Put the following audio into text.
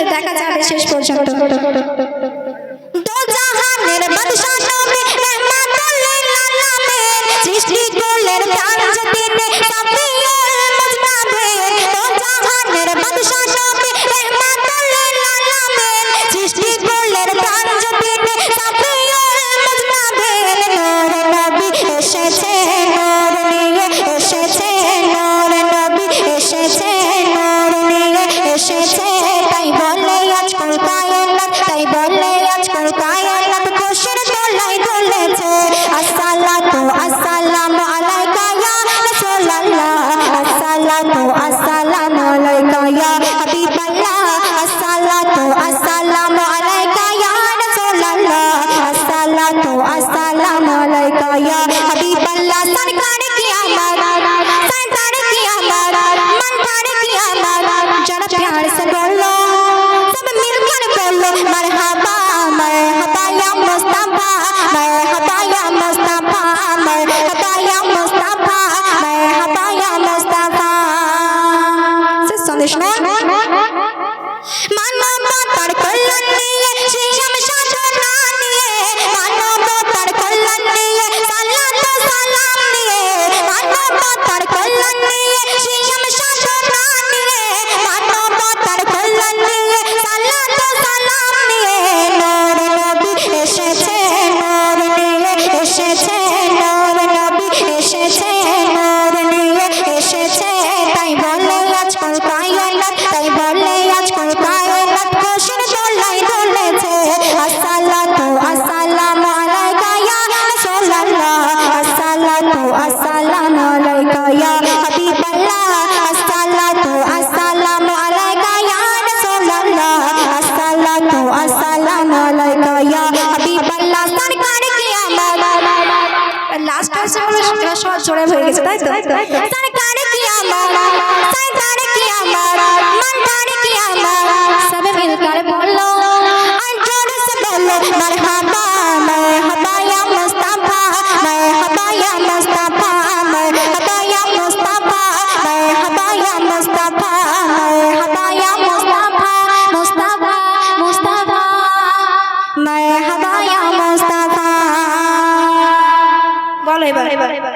চলছে দেখা যাবে শেষ পর্যন্ত। সৃষ্টি করলেন ज़ोर से बोलो सब मिलकर बोलो मरहबा मरहबा या मुस्तफ़ा मरहबा या मुस्तफ़ा मरहबा या मुस्तफ़ा मरहबा या मुस्तफ़ा से संदेश में मानो बातर कलन लिए शीशम शाजना लिए मानो बातर कलन लिए सलात सलाम लिए मानो बातर कलन लिए शीशम আসসালাতু আসসালামু আলাইকা ইয়া হাবিবাল্লাহ। আসসালাতু আসসালামু আলাইকা ইয়া রাসূলুল্লাহ। আসসালাতু আসসালামু আলাইকা ইয়া হাবিবাল্লাহ। সরকার কি আমার লাস্ট আসলে সব জোরে হয়ে গেছে তাই তো? বলো এবার।